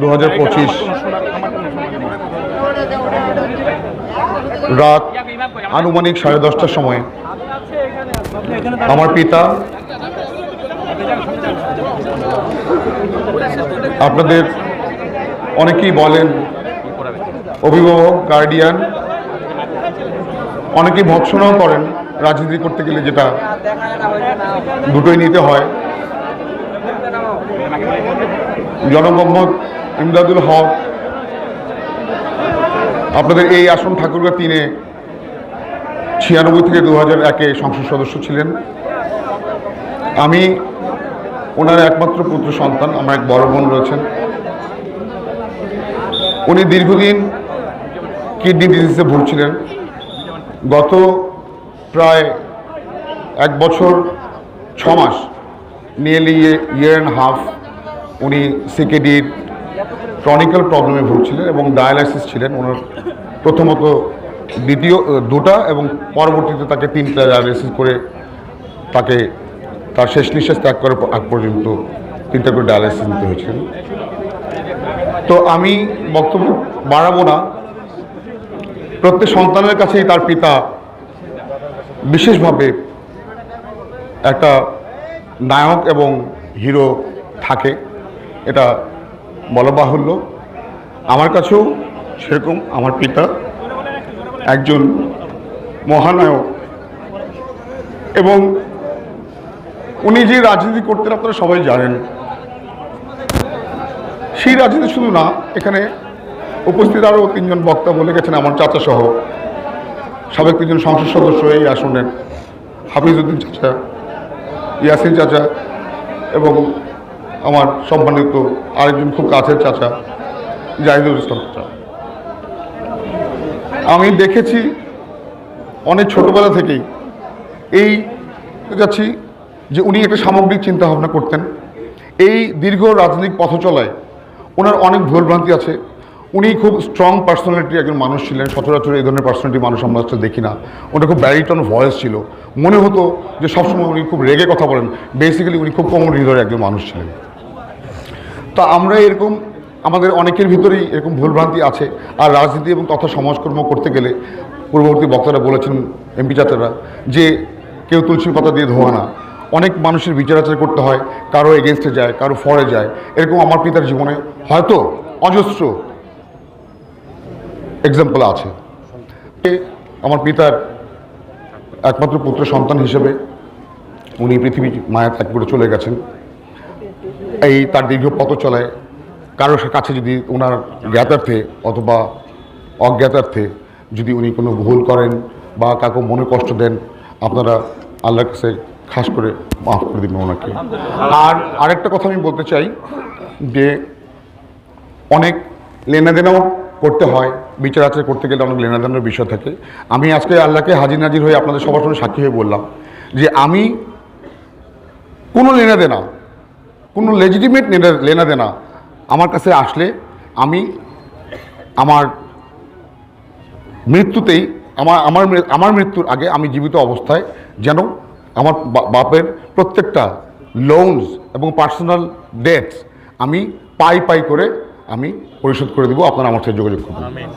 দু হাজার পঁচিশ। রাত আনুমানিক সাড়ে দশটার সময়। আমার পিতা, আপনাদের অনেকেই বলেন, অভিভাবক গার্ডিয়ান অনেকেই ভৎসনাও করেন, রাজনীতি করতে গেলে যেটা দুটোই নিতে হয়। মোহাম্মদ ইমদাদুল হক, আপনাদের এই আসন ঠাকুরগা তিনে ছিয়ানব্বই থেকে দু হাজার একে সংসদ সদস্য ছিলেন। আমি ওনার একমাত্র পুত্র সন্তান, আমার এক বড় বোন রয়েছেন। উনি দীর্ঘদিন কিডনি ডিজিজে ভুগছিলেন। গত প্রায় এক বছর, ছ মাস নিয়েলি ইয়ার অ্যান্ড হাফ উনি সিকেডির ক্রনিক্যাল প্রবলেমে ভুগছিলেন এবং ডায়ালাইসিস ছিলেন ওনার প্রথমত দ্বিতীয় দুটা এবং পরবর্তীতে তাকে তিনটা ডায়ালাইসিস করে তাকে তার শেষ নিঃশ্বাস ত্যাগ করার আগ পর্যন্ত তিনটা করে ডায়ালাইসিস নিতে হয়েছিল। তো আমি বক্তব্য বাড়াবো না। প্রত্যেক সন্তানের কাছেই তার পিতা বিশেষভাবে একটা নায়ক এবং হিরো থাকে। এটা বলা বাহুল্য। আমার কাছেও সেরকম আমার পিতা একজন মহানায়ক। এবং উনি যে রাজনীতি করতেন আপনারা সবাই জানেন। সেই রাজনীতি শুধু না, এখানে উপস্থিত আরও তিনজন বক্তা বলে গেছেন আমার চাচা সহ। সাবেক তিনজন সংসদ সদস্য এই আসনের, হাফিজউদ্দিন চাচা, ইয়াসিন চাচা এবং আমার সম্মানিত আরেকজন খুব কাছের চাচা, জাহিদুল ইসলাম। চাচা আমি দেখেছি অনেক ছোটবেলা থেকেই এই যাচ্ছি যে উনি একটা সামগ্রিক চিন্তাভাবনা করতেন। এই দীর্ঘ রাজনৈতিক পথ চলায় ওনার অনেক ভুলভ্রান্তি আছে। উনি খুব স্ট্রং পার্সোনালিটি একজন মানুষ ছিলেন। সচরাচর এই ধরনের পার্সোনালিটি মানুষ আমরা দেখি না। ওনার খুব ব্যারিটন ভয়েস ছিল। মনে হতো যে সবসময় উনি খুব রেগে কথা বলেন। বেসিক্যালি উনি খুব কোমল হৃদয়ের একজন মানুষ ছিলেন। তো আমরা এরকম, আমাদের অনেকের ভিতরেই এরকম ভুলভ্রান্তি আছে। আর রাজনীতি এবং তথা সমাজকর্ম করতে গেলে পূর্ববর্তী বক্তারা বলেছেন এমপি চাচারা, যে কেউ তুলসী পাতা দিয়ে ধোয়া না। অনেক মানুষের বিচার আচার করতে হয়, কারও এগেনস্টে যায়, কারও ফরে যায়। এরকম আমার পিতার জীবনে হয়তো অজস্র এক্সাম্পল আছে। আমার পিতার একমাত্র পুত্র সন্তান হিসেবে উনি পৃথিবী মায়া ত্যাগ করে চলে গেছেন। এই তার দীর্ঘ পথ চলায় কারোর কাছে যদি ওনার জ্ঞাতার্থে অথবা অজ্ঞাতার্থে যদি উনি কোনো ভুল করেন বা কাউকে মনে কষ্ট দেন, আপনারা আল্লাহর কাছে খাস করে মাফ করে দিবেন ওনাকে। আর আরেকটা কথা আমি বলতে চাই যে অনেক লেনাদেনাও করতে হয় বিচার আচার করতে গেলে অনেক লেনাদেনার বিষয় থাকে। আমি আজকে আল্লাহকে হাজির নাজির হয়ে আপনাদের সবার সঙ্গে সাক্ষী হয়ে বললাম যে আমি কোনো লেনাদেনা কোনো লেজিটিমেট লেনাদেনা আমার কাছে আসলে আমি আমার মৃত্যুতেই, আমার আমার আমার মৃত্যুর আগে আমি জীবিত অবস্থায় যেন আমার বাপের প্রত্যেকটা লোনস এবং পার্সোনাল ডেটস আমি পাই পাই করে আমি পরিশোধ করে দেবো আপনারা আমার সাথে যোগাযোগ করবেন।